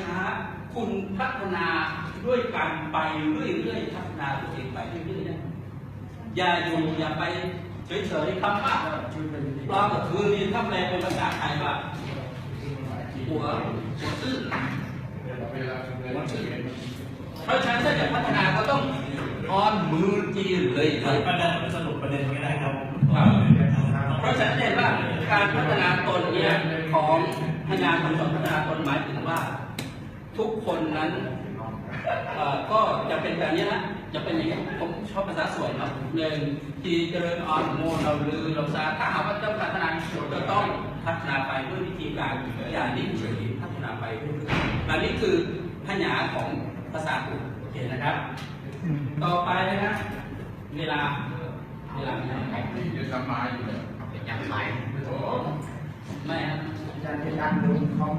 ช้า คุณพัฒนาด้วยการไปเรื่อยๆพัฒนาตัวเองไปเรื่อยๆนะอย่าอยู่อย่าไปเฉยๆคำว่าปลากับคือนี่ถ้าแปลเป็นภาษาไทยว่าหัวหัวตื้นเพราะฉะนั้นถ้าจะพัฒนาก็ต้องออนมือจีนเลยเลยประเด็นสรุปประเด็นก็ได้ครับเพราะฉะนั้นเห็นว่าการพัฒนาตนเนี่ยของพยานคำสอนพัฒนาตนหมายถึงว่า ทุกคนนั้นเอ่อก็จะเป็นแบบนี้นะจะเป็นอย่างนี้ผมชอบภาษาสวยเนาะหนึ่งทีเจริญอ่อนโมเราลือเราซาถ้าหากว่าจะพัฒนาจะต้องพัฒนาไปด้วยวิธีการอย่านิ่งเฉยพัฒนาไปเรื่อยๆอันนี้คือพยาของภาษาถูกโอเคนะครับ ต่อไปนะเวลาเวลามีอะไรที่จะทำมาอยู่เลยเป็นยังไงไม่ฮะอาจารย์จะดันลงคอม